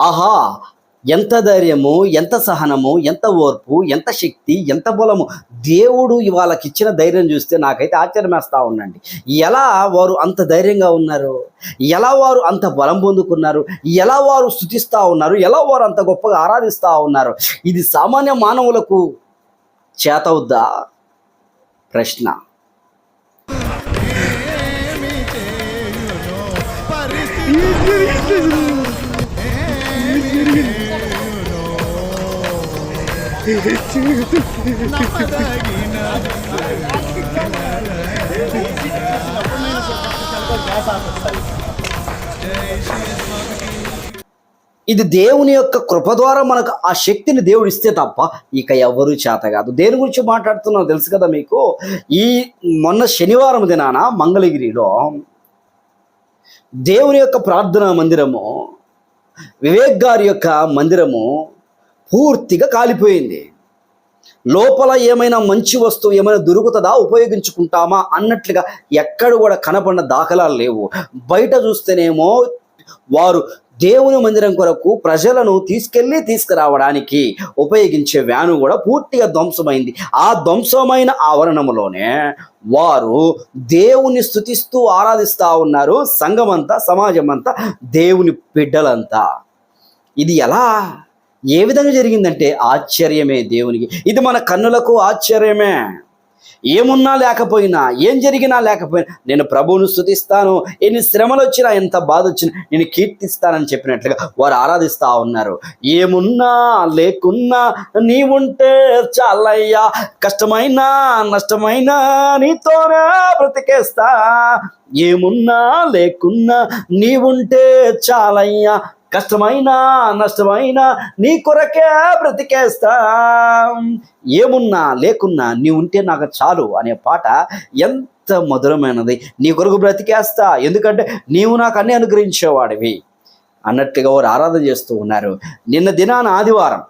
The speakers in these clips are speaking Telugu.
ఆహా ఎంత ధైర్యము ఎంత సహనము ఎంత ఓర్పు ఎంత శక్తి ఎంత బలము? దేవుడు వాళ్ళకి ఇచ్చిన ధైర్యం చూస్తే నాకైతే ఆశ్చర్యమేస్తూ ఉండండి. ఎలా వారు అంత ధైర్యంగా ఉన్నారు? ఎలా వారు అంత బలం పొందుకున్నారు? ఎలా వారు స్థుతిస్తూ ఉన్నారు? ఎలా వారు అంత గొప్పగా ఆరాధిస్తూ ఉన్నారు? ఇది సామాన్య మానవులకు చేతవుద్దా ప్రశ్న. ఇది దేవుని యొక్క కృప ద్వారా మనకు ఆ శక్తిని దేవుడు ఇస్తే తప్ప ఇక ఎవరు చేత కాదు. దేని గురించి మాట్లాడుతున్నావు తెలుసు కదా మీకు? ఈ మొన్న శనివారం దినాన మంగళగిరిలో దేవుని యొక్క ప్రార్థనా మందిరము వివేక్ గారి యొక్క మందిరము పూర్తిగా కాలిపోయింది. లోపల ఏమైనా మంచి వస్తువు ఏమైనా దొరుకుతుందా? ఉపయోగించుకుంటామా? అన్నట్లుగా ఎక్కడ కూడా కనపడిన దాఖలాలు లేవు. బయట చూస్తేనేమో వారు దేవుని మందిరం కొరకు ప్రజలను తీసుకెళ్ళి తీసుకురావడానికి ఉపయోగించే వ్యాను కూడా పూర్తిగా ధ్వంసమైంది. ఆ ధ్వంసమైన ఆవరణములోనే వారు దేవుని స్థుతిస్తూ ఆరాధిస్తూ ఉన్నారు. సంఘమంతా సమాజమంతా దేవుని బిడ్డలంతా. ఇది ఎలా? ఏ విధంగా జరిగిందంటే ఆశ్చర్యమే దేవునికి. ఇది మన కన్నులకు ఆశ్చర్యమే. ఏమున్నా లేకపోయినా ఏం జరిగినా లేకపోయినా నేను ప్రభువును స్థుతిస్తాను ఎన్ని శ్రమలు వచ్చినా ఎంత బాధ వచ్చినా నేను కీర్తిస్తానని చెప్పినట్లుగా వారు ఆరాధిస్తూ ఉన్నారు. ఏమున్నా లేకున్నా నీవుంటే చాలయ్యా. కష్టమైనా నష్టమైనా నీతోనే బ్రతికేస్తా. ఏమున్నా లేకున్నా నీవుంటే చాలయ్యా. కష్టమైనా నష్టమైనా నీ కొరకే బ్రతికేస్తా. ఏమున్నా లేకున్నా నీ ఉంటే నాకు చాలు అనే పాట ఎంత మధురమైనది. నీ కొరకు బ్రతికేస్తా ఎందుకంటే నీవు నాకు అన్ని అనుగ్రహించేవాడివి అన్నట్టుగా వారు ఆరాధన చేస్తూ ఉన్నారు. నిన్న దినాన ఆదివారం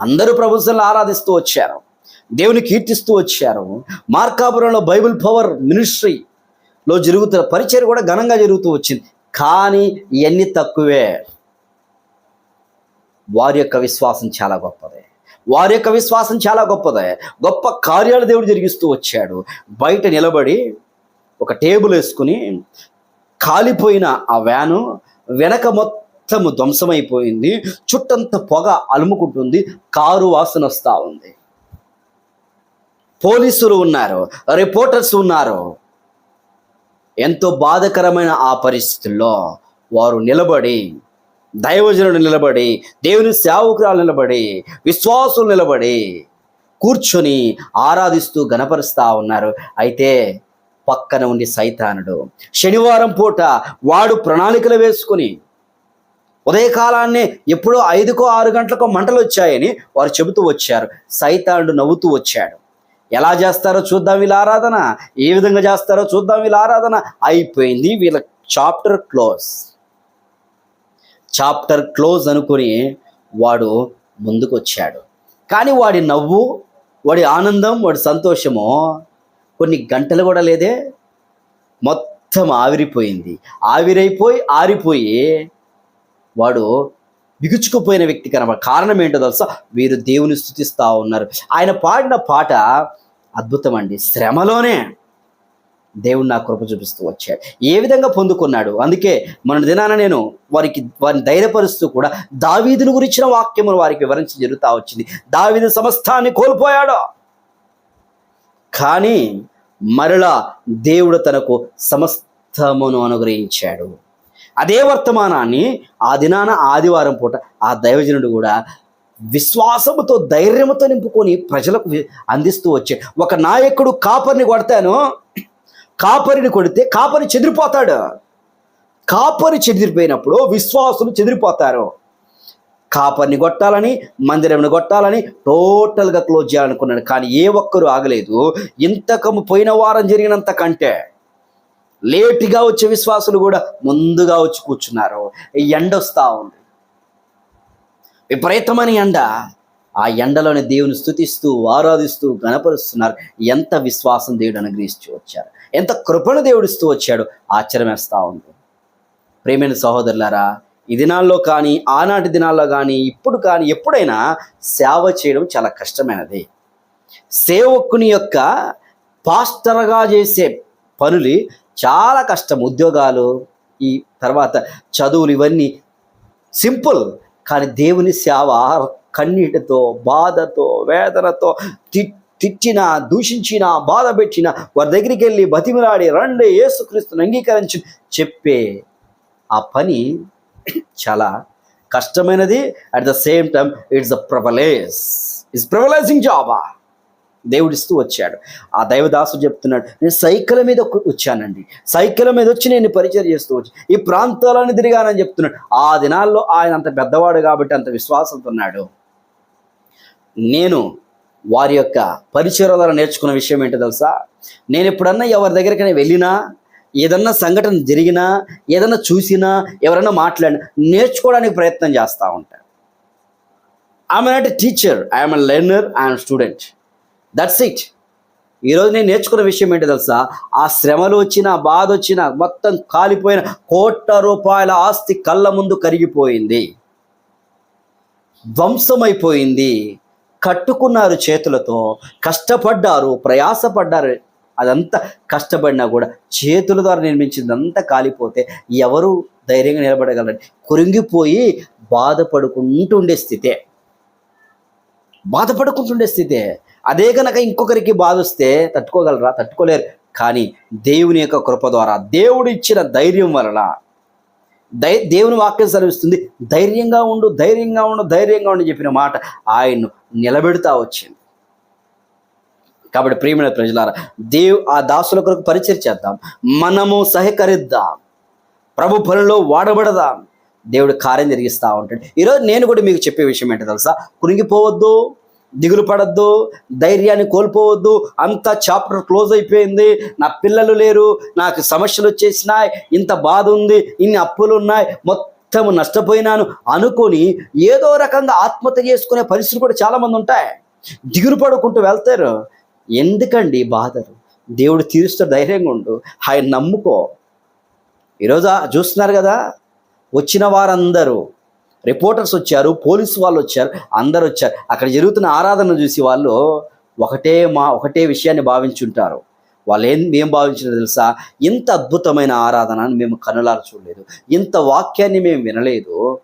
అందరూ ప్రభుత్వాలను ఆరాధిస్తూ వచ్చారు. దేవుని కీర్తిస్తూ వచ్చారు. మార్కాపురంలో బైబిల్ పవర్ మినిస్ట్రీలో జరుగుతున్న పరిచయం కూడా ఘనంగా జరుగుతూ వచ్చింది. కానీ ఇవన్నీ తక్కువే. వారి యొక్క విశ్వాసం చాలా గొప్పదే. వారి యొక్క విశ్వాసం చాలా గొప్పదే. గొప్ప కార్యాలు దేవుడు జరిగిస్తూ వచ్చాడు. బయట నిలబడి ఒక టేబుల్ వేసుకుని కాలిపోయిన ఆ వ్యాను వెనక మొత్తము ధ్వంసమైపోయింది. చుట్టంత పొగ అలుముకుంటుంది. కారు వాసన వస్తూ ఉంది. పోలీసులు ఉన్నారు. రిపోర్టర్స్ ఉన్నారు. ఎంతో బాధకరమైన ఆ పరిస్థితుల్లో వారు నిలబడి దైవజనుడు నిలబడి దేవుని సేవకురాలు నిలబడి విశ్వాసులు నిలబడి కూర్చొని ఆరాధిస్తూ గనపరుస్తూ ఉన్నారు. అయితే పక్కన ఉండి సైతానుడు శనివారం పూట వాడు ప్రణాళికలు వేసుకుని ఉదయకాలాన్నే ఎప్పుడో ఐదుకో ఆరు గంటలకో మంటలు వచ్చాయని వారు చెబుతూ వచ్చారు. సైతానుడు నవ్వుతూ వచ్చాడు. ఎలా చేస్తారో చూద్దాం వీళ్ళ ఆరాధన. ఏ విధంగా చేస్తారో చూద్దాం వీళ్ళ ఆరాధన. అయిపోయింది వీళ్ళ చాప్టర్ క్లోజ్. చాప్టర్ క్లోజ్ అనుకుని వాడు ముందుకు వచ్చాడు కానీ వాడి నవ్వు వాడి ఆనందం వాడి సంతోషము కొన్ని గంటలు కూడా లేదే. మొత్తం ఆవిరిపోయింది. ఆవిరైపోయి ఆరిపోయి వాడు బిగుచుకుపోయిన వ్యక్తి కనబడ కారణం ఏంటో తెలుసా? వీరు దేవుని స్థుతిస్తూ ఉన్నారు. ఆయన పాడిన పాట అద్భుతం అండి శ్రమలోనే దేవుడు నా కృప చూపిస్తూ వచ్చాడు. ఏ విధంగా పొందుకున్నాడు? అందుకే మన దినాన నేను వారికి వారిని ధైర్యపరుస్తూ కూడా దావీదును గురించిన వాక్యమును వారికి వివరించి జరుగుతూ వచ్చింది. దావీదు సమస్తాన్ని కోల్పోయాడు. కానీ మరలా దేవుడు తనకు సమస్తమును అనుగ్రహించాడు. అదే వర్తమానాన్ని ఆ దినాన ఆదివారం పూట ఆ దైవజనుడు కూడా విశ్వాసముతో ధైర్యముతో నింపుకొని ప్రజలకు అందిస్తూ వచ్చే ఒక నాయకుడు కాపరిని కొడతాను. కాపరిని కొడితే కాపరి చెదిరిపోతాడు. కాపరి చెదిరిపోయినప్పుడు విశ్వాసులు చెదిరిపోతారు. కాపర్ని కొట్టాలని మందిరంని కొట్టాలని టోటల్గా క్లోజ్ చేయాలనుకున్నాడు. కానీ ఏ ఒక్కరు ఆగలేదు. ఇంతకము పోయిన వారం జరిగినంత కంటే లేటుగా వచ్చే విశ్వాసులు కూడా ముందుగా వచ్చి కూర్చున్నారు. ఎండ వస్తూ ఉంది. విపరీతమైన ఎండ ఆ ఎండలోని దేవుని స్థుతిస్తూ ఆరాధిస్తూ గణపరుస్తున్నారు. ఎంత విశ్వాసం దేవుడు అనుగ్రహిస్తూ వచ్చారు ఎంత కృపను దేవుడిస్తూ వచ్చాడు. ఆశ్చర్యమేస్తూ ఉంది. ప్రేమైన సహోదరులారా ఈ దినాల్లో కానీ ఆనాటి దినాల్లో కానీ ఇప్పుడు కానీ ఎప్పుడైనా సేవ చేయడం చాలా కష్టమైనది. సేవకుని యొక్క పాస్టర్గా చేసే పనులు చాలా కష్టం. ఉద్యోగాలు ఈ తర్వాత చదువులు ఇవన్నీ సింపుల్. కానీ దేవుని సేవ కన్నీటితో బాధతో వేదనతో తి తిట్టిన దూషించిన బాధ పెట్టిన వారి దగ్గరికి వెళ్ళి బతిమిలాడి రండి యేసుక్రీస్తుని అంగీకరించి చెప్పే ఆ పని చాలా కష్టమైనది. At the same time it's a problems it's problemizing జాబా దేవుడిస్తూ వచ్చాడు. ఆ దైవదాసు చెప్తున్నాడు నేను సైకిల్ మీద వచ్చానండి. సైకిల్ మీద వచ్చి నేను పరిచయం చేస్తూ వచ్చి ఈ ప్రాంతాలను తిరిగానని చెప్తున్నాడు. ఆ దినాల్లో ఆయన అంత పెద్దవాడు కాబట్టి అంత విశ్వాసంతో ఉన్నాడు. నేను వారి యొక్క పరిచయాల ద్వారా నేర్చుకున్న విషయం ఏంటో తెలుసా? నేను ఎప్పుడన్నా ఎవరి దగ్గరికి వెళ్ళినా ఏదన్నా సంఘటన జరిగినా ఏదన్నా చూసినా ఎవరైనా మాట్లాడినా నేర్చుకోవడానికి ప్రయత్నం చేస్తూ ఉంటాను I'm not a teacher I'm a learner I'm student that's it ఈరోజు నేను నేర్చుకున్న విషయం ఏంటో తెలుసా? ఆ శ్రమలు వచ్చిన బాధ వచ్చిన మొత్తం కాలిపోయిన కోట్ల రూపాయల ఆస్తి కళ్ళ ముందు కరిగిపోయింది. ధ్వంసమైపోయింది. కట్టుకున్నారు చేతులతో కష్టపడ్డారు ప్రయాసపడ్డారు. అదంతా కష్టపడినా కూడా చేతుల ద్వారా నిర్మించిందంతా కాలిపోతే ఎవరు ధైర్యంగా నిలబడగలరు? కురింగిపోయి బాధపడుకుంటుండే స్థితే. బాధపడుకుంటుండే స్థితే. అదే కనుక ఇంకొకరికి బాధ వస్తే తట్టుకోగలరా? తట్టుకోలేరు. కానీ దేవుని యొక్క కృప ద్వారా దేవుడు ఇచ్చిన ధైర్యం వలన దై దేవుని వాక్యం సెలవిస్తుంది ధైర్యంగా ఉండు ధైర్యంగా ఉండు ధైర్యంగా ఉండి చెప్పిన మాట ఆయన్ను నిలబెడతా వచ్చింది. కాబట్టి ప్రియమైన ప్రజలారా దేవు ఆ దాసుల కొరకు పరిచయం చేద్దాం మనము సహకరిద్దాం ప్రభు పనిలో వాడబడదాం దేవుడు కార్యం జరిగిస్తూ ఉంటాడు. ఈరోజు నేను కూడా మీకు చెప్పే విషయం ఏంటో తెలుసా? కునిగిపోవద్దు. దిగులు పడద్దు ధైర్యాన్ని కోల్పోవద్దు. అంత చాప్టర్ క్లోజ్ అయిపోయింది. నా పిల్లలు లేరు నాకు సమస్యలు వచ్చేసినాయి ఇంత బాధ ఉంది ఇన్ని అప్పులు ఉన్నాయి మొత్తం నష్టపోయినాను అనుకొని ఏదో రకంగా ఆత్మహత్య చేసుకునే పరిస్థితులు కూడా చాలామంది ఉంటాయి. దిగులు పడుకుంటూ వెళ్తారు. ఎందుకండి బాధలు? దేవుడు తీరుస్తాడు ధైర్యంగా ఉండు. ఆయన నమ్ముకో. ఈరోజు చూస్తున్నారు కదా? వచ్చిన వారందరూ రిపోర్టర్స్ వచ్చారు పోలీసు వాళ్ళు వచ్చారు అందరు వచ్చారు. అక్కడ జరుగుతున్న ఆరాధన చూసి వాళ్ళు ఒకటే మా ఒకటే విషయాన్ని భావించుంటారు. వాళ్ళు ఏం ఏం భావించినా తెలుసా? ఇంత అద్భుతమైన ఆరాధనని మేము కనులారు చూడలేదు. ఇంత వాక్యాన్ని మేము వినలేదు.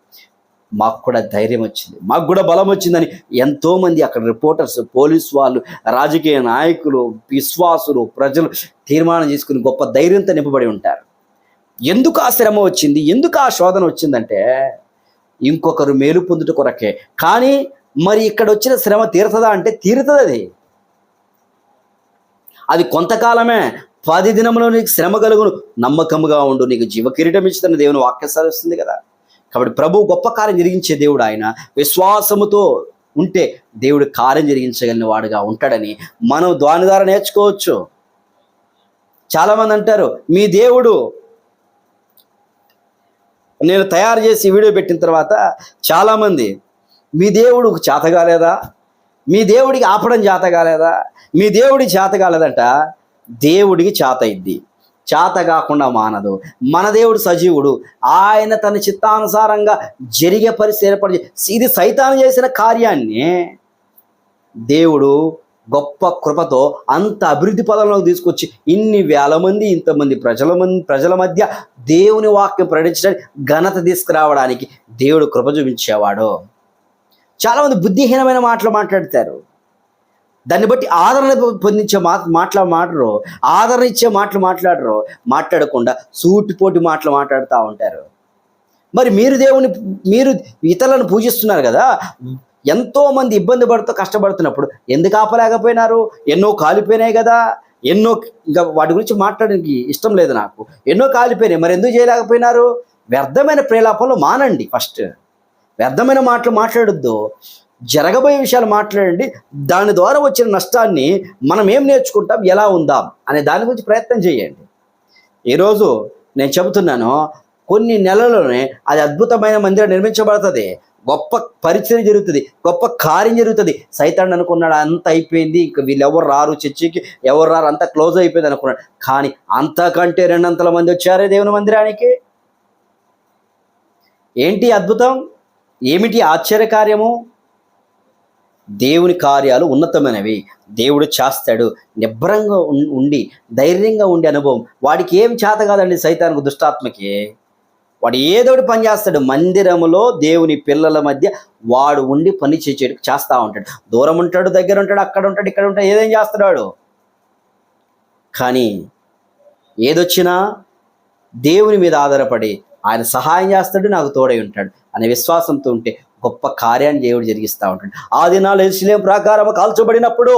మాకు కూడా ధైర్యం వచ్చింది. మాకు కూడా బలం వచ్చిందని ఎంతోమంది అక్కడ రిపోర్టర్స్ పోలీసు వాళ్ళు రాజకీయ నాయకులు విశ్వాసులు ప్రజలు తీర్మానం చేసుకుని గొప్ప ధైర్యంతో నింపబడి ఉంటారు. ఎందుకు ఆ శ్రమ వచ్చింది? ఎందుకు ఆ శోధన వచ్చిందంటే ఇంకొకరు మేలు పొందుట కొరకే. కానీ మరి ఇక్కడ వచ్చిన శ్రమ తీరుతుందా అంటే తీరుతుంది అది అది కొంతకాలమే పది దినంలో నీకు శ్రమ కలుగును నమ్మకముగా ఉండు నీకు జీవ కిరీటం ఇచ్చిన దేవుని వాక్యసారి వస్తుంది కదా. కాబట్టి ప్రభు గొప్ప కార్యం జరిగించే దేవుడు ఆయన. విశ్వాసముతో ఉంటే దేవుడు కార్యం జరిగించగలిగిన వాడుగా ఉంటాడని మనం దాని ద్వారా నేర్చుకోవచ్చు. చాలామంది అంటారు మీ దేవుడు నేను తయారు చేసి వీడియో పెట్టిన తర్వాత చాలామంది మీ దేవుడు చేత కాలేదా? మీ దేవుడికి ఆపడం చేత కాలేదా? మీ దేవుడికి చేత కాలేదంట. దేవుడికి చేత ఇద్ది చేత కాకుండా మానదు. మన దేవుడు సజీవుడు. ఆయన తన చిత్తానుసారంగా జరిగే పరిస్థితి ఏర్పడి ఇది సైతాను చేసిన కార్యాన్ని దేవుడు గొప్ప కృపతో అంత అభివృద్ధి పదంలోకి తీసుకొచ్చి ఇన్ని వేల మంది ఇంతమంది ప్రజల మంది ప్రజల మధ్య దేవుని వాక్యం ప్రకటించడానికి ఘనత తీసుకురావడానికి దేవుడు కృప చూపించేవాడు. చాలామంది బుద్ధిహీనమైన మాటలు మాట్లాడతారు. దాన్ని బట్టి ఆదరణ పొందించే మా మాటలు మాటరు ఆదరణ ఇచ్చే మాటలు మాట్లాడరు మాట్లాడకుండా సూటిపోటి మాటలు మాట్లాడుతూ ఉంటారు. మరి మీరు దేవుని మీరు ఇతరులను పూజిస్తున్నారు కదా ఎంతో మంది ఇబ్బంది పడుతూ కష్టపడుతున్నప్పుడు ఎందుకు ఆపలేకపోయినారు? ఎన్నో కాలిపోయినాయి కదా. ఎన్నో ఇంకా వాటి గురించి మాట్లాడడానికి ఇష్టం లేదు నాకు. ఎన్నో కాలిపోయినాయి. మరి ఎందుకు చేయలేకపోయినారు? వ్యర్థమైన ప్రేలాపంలో మానండి ఫస్ట్. వ్యర్థమైన మాటలు మాట్లాడొద్దు. జరగబోయే విషయాలు మాట్లాడండి. దాని ద్వారా వచ్చిన నష్టాన్ని మనం ఏం నేర్చుకుంటాం? ఎలా ఉందాం? అనే దాని గురించి ప్రయత్నం చేయండి. ఈరోజు నేను చెబుతున్నాను కొన్ని నెలలోనే అది అద్భుతమైన మందిరం నిర్మించబడుతుంది. గొప్ప పరిచయం జరుగుతుంది గొప్ప కార్యం జరుగుతుంది. సైతాన్ని అనుకున్నాడు అంత అయిపోయింది ఇంకా వీళ్ళు ఎవరు రారు చర్చికి ఎవరు రారు అంత క్లోజ్ అయిపోయింది అనుకున్నాడు. కానీ అంతకంటే రెండంతల మంది వచ్చారే దేవుని మందిరానికి. ఏంటి అద్భుతం? ఏమిటి ఆశ్చర్యకార్యము? దేవుని కార్యాలు ఉన్నతమైనవి. దేవుడు చేస్తాడు. నిబ్బరంగా ఉం- ఉండి ధైర్యంగా ఉండే అనుభవం. వాడికి ఏం చేత కాదండి సైతానికి దుష్టాత్మకి. వాడు ఏదో ఒకటి పని చేస్తాడు. మందిరములో దేవుని పిల్లల మధ్య వాడు ఉండి పని చేసే చేస్తూ ఉంటాడు. దూరం ఉంటాడు దగ్గర ఉంటాడు అక్కడ ఉంటాడు ఇక్కడ ఉంటాడు ఏదేం చేస్తాడు వాడు కానీ ఏదొచ్చినా దేవుని మీద ఆధారపడి ఆయన సహాయం చేస్తాడు నాకు తోడై ఉంటాడు అనే విశ్వాసంతో ఉంటే గొప్ప కార్యాన్ని దేవుడు జరిగిస్తూ ఉంటాడు. ఆ దినాలు ఎరుశలేం ప్రాకారము కాల్చబడినప్పుడు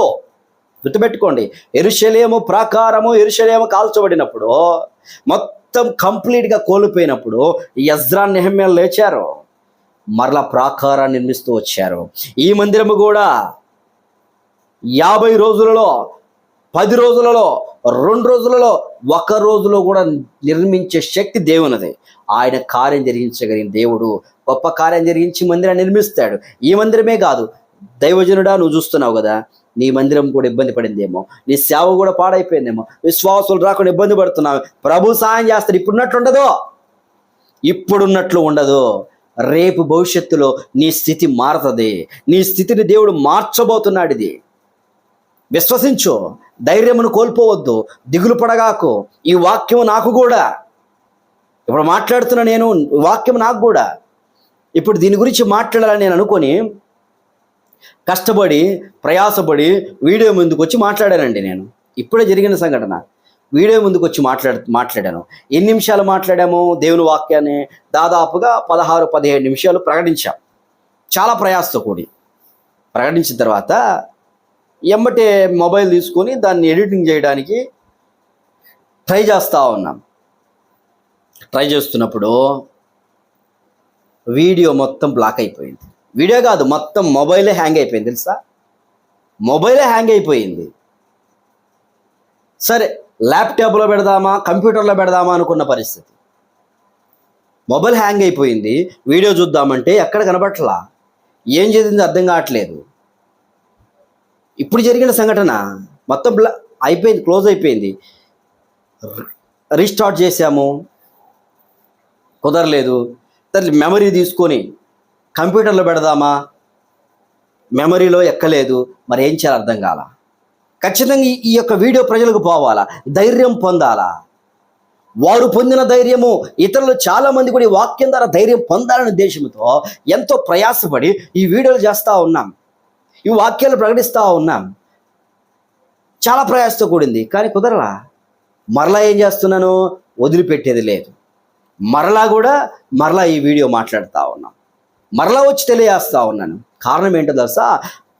గుర్తుపెట్టుకోండి. ఎరుశలేము ప్రాకారము ఎరుశలేము కాల్చబడినప్పుడు మొత్తం మొత్తం కంప్లీట్గా కోల్పోయినప్పుడు యజ్రా నెహమ్యాలు లేచారు. మరలా ప్రాకారాన్ని నిర్మిస్తూ వచ్చారు. ఈ మందిరము కూడా యాభై రోజులలో పది రోజులలో రెండు రోజులలో ఒక రోజులో కూడా నిర్మించే శక్తి దేవునిది. ఆయన కార్యం జరిగించగలిగిన దేవుడు గొప్ప కార్యం జరిగించి మందిరాన్ని నిర్మిస్తాడు. ఈ మందిరమే కాదు దైవజనుడా నువ్వు చూస్తున్నావు కదా నీ మందిరం కూడా ఇబ్బంది పడిందేమో. నీ సేవ కూడా పాడైపోయిందేమో. విశ్వాసులు రాకుండా ఇబ్బంది పడుతున్నావు. ప్రభు సాయం చేస్తాడు. ఇప్పుడున్నట్లు ఉండదు ఇప్పుడున్నట్లు ఉండదు. రేపు భవిష్యత్తులో నీ స్థితి మారుతుంది. నీ స్థితిని దేవుడు మార్చబోతున్నాడు ఇది విశ్వసించు. ధైర్యమును కోల్పోవద్దు. దిగులు పడగాకు. ఈ వాక్యం నాకు కూడా. ఇప్పుడు మాట్లాడుతున్న నేను వాక్యం నాకు కూడా. ఇప్పుడు దీని గురించి మాట్లాడాలని నేను అనుకొని కష్టపడి ప్రయాసపడి వీడియో ముందుకు వచ్చి మాట్లాడానండి నేను. ఇప్పుడే జరిగిన సంఘటన. వీడియో ముందుకు వచ్చి మాట్లాడు మాట్లాడాను. ఎన్ని నిమిషాలు మాట్లాడాము? దేవుని వాక్యాన్ని దాదాపుగా పదహారు పదిహేడు నిమిషాలు ప్రకటించాం. చాలా ప్రయాసతో కూడి. ప్రకటించిన తర్వాత ఎమ్మటే మొబైల్ తీసుకొని దాన్ని ఎడిటింగ్ చేయడానికి ట్రై చేస్తూ ఉన్నాం. ట్రై చేస్తున్నప్పుడు వీడియో మొత్తం బ్లాక్ అయిపోయింది. వీడియో కాదు మొత్తం మొబైలే హ్యాంగ్ అయిపోయింది తెలుసా? మొబైలే హ్యాంగ్ అయిపోయింది. సరే ల్యాప్టాప్లో పెడదామా కంప్యూటర్లో పెడదామా అనుకున్న పరిస్థితి. మొబైల్ హ్యాంగ్ అయిపోయింది వీడియో చూద్దామంటే ఎక్కడ కనబట్లా ఏం చేసింది అర్థం కావట్లేదు. ఇప్పుడు జరిగిన సంఘటన మొత్తం బ్లా అయిపోయింది క్లోజ్ అయిపోయింది. రీస్టార్ట్ చేసాము కుదరలేదు. దాన్ని మెమరీ తీసుకొని కంప్యూటర్లో పెడదామా? మెమరీలో ఎక్కలేదు. మరి ఏం చేయాలి అర్థం కాల? ఖచ్చితంగా ఈ- యొక్క వీడియో ప్రజలకు పోవాలా? ధైర్యం పొందాలా? వారు పొందిన ధైర్యము ఇతరులు చాలామంది కూడా ఈ వాక్యం ద్వారా ధైర్యం పొందాలనే ఉద్దేశంతో ఎంతో ప్రయాసపడి ఈ వీడియోలు చేస్తూ ఉన్నాం. ఈ వాక్యాలు ప్రకటిస్తూ ఉన్నాం. చాలా ప్రయాసతో కూడింది. కానీ కుదరలా? మరలా ఏం చేస్తున్నాను? వదిలిపెట్టేది లేదు. మరలా కూడా మరలా ఈ వీడియో మాట్లాడుతూ ఉన్నాం. మరలా వచ్చి తెలియజేస్తా ఉన్నాను. కారణం ఏంటో తెలుసా?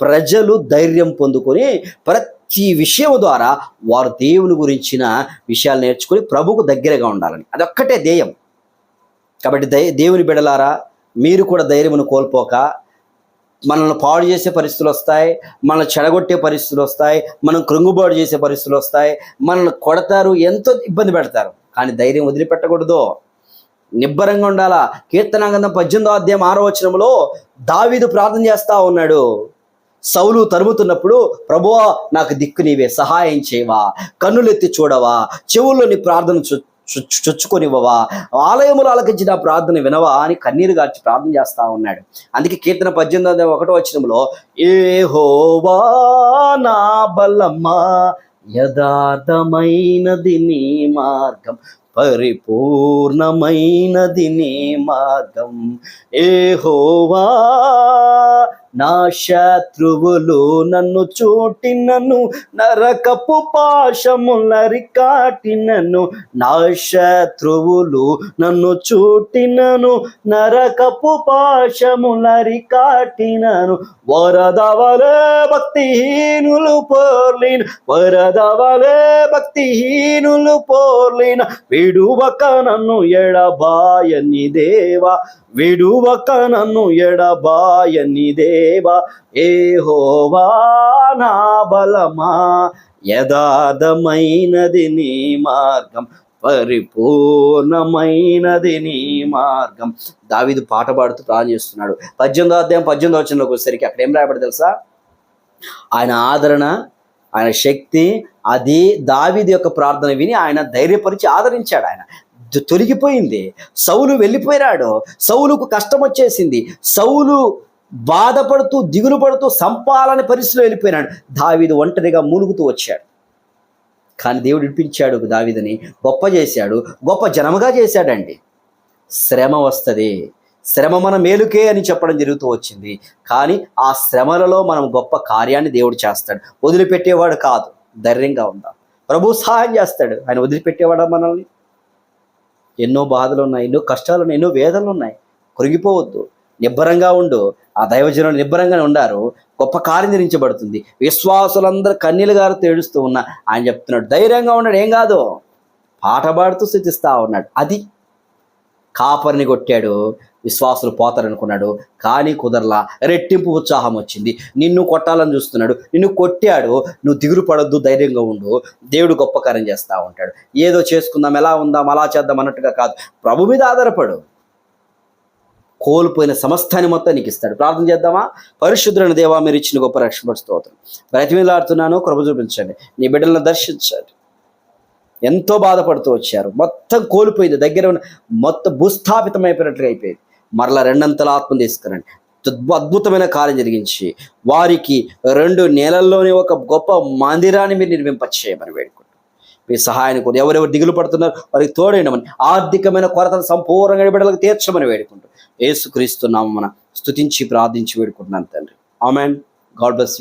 ప్రజలు ధైర్యం పొందుకొని ప్రతి విషయం ద్వారా వారు దేవుని గురించిన విషయాలు నేర్చుకొని ప్రభుకు దగ్గరగా ఉండాలని. అది ఒక్కటే ధ్యేయం. కాబట్టి దై దేవుని బిడలారా మీరు కూడా ధైర్యమును కోల్పోక మనల్ని పాడు చేసే పరిస్థితులు వస్తాయి మనల్ని చెడగొట్టే పరిస్థితులు వస్తాయి మనం కృంగుబాటు చేసే పరిస్థితులు వస్తాయి మనల్ని కొడతారు ఎంతో ఇబ్బంది పెడతారు. కానీ ధైర్యం వదిలిపెట్టకూడదు. నిబ్బరంగా ఉండాలా? కీర్తనాగంధం పద్దెనిమిదో అధ్యాయం ఆరో వచనంలో దావీదు ప్రార్థన చేస్తా ఉన్నాడు. సౌలు తరుముతున్నప్పుడు ప్రభువా నాకు దిక్కు నీవే సహాయం చేయవా కన్నులెత్తి చూడవా చెవుల్లోని ప్రార్థన చొచ్చుకొనివ్వవా ఆలయములు ఆలకించిన ప్రార్థన వినవా అని కన్నీరు గార్చి ప్రార్థన చేస్తా ఉన్నాడు. అందుకే కీర్తన పద్దెనిమిది అధ్యాయం ఒకటో వచనంలో ఏ హోవా నా బలమ్మా యథార్థమైనది నీ మార్గం పరిపూర్ణమైనది నీ మార్గం. ఏ హోవా నా శత్రువులు నన్ను చూటినను నరకపు పాశములరికాటినను నా శత్రువులు నన్ను చూటినను నరకపు పాశములరికాటినను వరదవలే భక్తిహీనులు పోర్లిన వరదవలే భక్తిహీనులు పోర్లిన. విడువక నన్ను ఎడబాయని దేవా విడువక నన్ను ఎడబాయని దేవా. ఏ హోవా నా బలమా? యథార్థమైనది నీ మార్గం పరిపూర్ణమైనది నీ మార్గం. దావిదు పాట పాడుతూ ప్రాణం చేస్తున్నాడు. పద్దెనిమిదో అధ్యాయం పద్దెనిమిదో వచనంలోకి వచ్చేసరికి అక్కడ ఏం రాయబడి తెలుసా? ఆయన ఆదరణ ఆయన శక్తి అది దావిది యొక్క ప్రార్థన విని ఆయన ధైర్యపరిచి ఆదరించాడు ఆయన. తొలగిపోయింది. సౌలు వెళ్ళిపోయాడు. సౌలుకు కష్టం వచ్చేసింది. సౌలు బాధపడుతూ దిగులు పడుతూ సంపాలని పరిస్థితిలో వెళ్ళిపోయినాడు. దావీదు ఒంటరిగా మూలుగుతూ వచ్చాడు. కానీ దేవుడు విడిపించాడు దావీదని. గొప్ప చేశాడు. గొప్ప జనముగా చేశాడండి. శ్రమ వస్తుంది. శ్రమ మన మేలుకే అని చెప్పడం జరుగుతూ వచ్చింది. కానీ ఆ శ్రమలలో మనం గొప్ప కార్యాన్ని దేవుడు చేస్తాడు. వదిలిపెట్టేవాడు కాదు. ధైర్యంగా ఉందా. ప్రభు సహాయం చేస్తాడు. ఆయన వదిలిపెట్టేవాడా మనల్ని? ఎన్నో బాధలు ఉన్నాయి ఎన్నో కష్టాలు ఉన్నాయి ఎన్నో వేదనలు ఉన్నాయి కొరిగిపోవద్దు నిబ్బరంగా ఉండు. ఆ దైవజనులు నిబ్బరంగానే ఉండారు. గొప్ప కార్యం ధరించబడుతుంది విశ్వాసులందరూ కన్నీలు గారు తేడుస్తూ ఉన్నా ఆయన చెప్తున్నాడు. ధైర్యంగా ఉన్నాడు. ఏం కాదు. పాట పాడుతూ స్థుతిస్తా ఉన్నాడు. అది కాపరిని కొట్టాడు. విశ్వాసులు పోతారనుకున్నాడు. కానీ కుదరలా రెట్టింపు ఉత్సాహం వచ్చింది. నిన్ను కొట్టాలని చూస్తున్నాడు. నిన్ను కొట్టాడు. నువ్వు దిగులు పడొద్దు. ధైర్యంగా ఉండు. దేవుడు గొప్ప కార్యం చేస్తూ ఉంటాడు. ఏదో చేసుకుందాం ఎలా ఉందాం అలా చేద్దాం అన్నట్టుగా కాదు. ప్రభు మీద ఆధారపడు. కోల్పోయిన సమస్తాన్ని మొత్తం నీకు ఇస్తాడు. ప్రార్థన చేద్దామా? పరిశుద్ధులను దేవా మీరు ఇచ్చిన గొప్ప రక్షణ స్తోత్రం. బ్రతిమిలాడుతున్నాను కృప చూపించండి. నీ బిడ్డలను దర్శించండి. ఎంతో బాధపడుతూ వచ్చారు. మొత్తం కోల్పోయింది. దగ్గర ఉన్న మొత్తం భూస్థాపితమైపోయినట్లుగా అయిపోయింది. మరలా రెండంతల ఆత్మ తీసుకురండి. అద్భుతమైన కార్యం జరిగించి వారికి రెండు నెలల్లోనే ఒక గొప్ప మందిరాన్ని మీరు నిర్మింపచేయమని వేడుకుంటారు మీ సహాయాన్ని కూడా ఎవరెవరు దిగులు పడుతున్నారు వారికి తోడైనమని ఆర్థికమైన కొరతను సంపూర్ణంగా బిడ్డలకు తీర్చమని వేడుకుంటాం. ఏసుక్రీస్తున్నాము మన స్థుతించి ప్రార్థించి వేడుకుంటున్నాను తండ్రి. ఆమెన్. God bless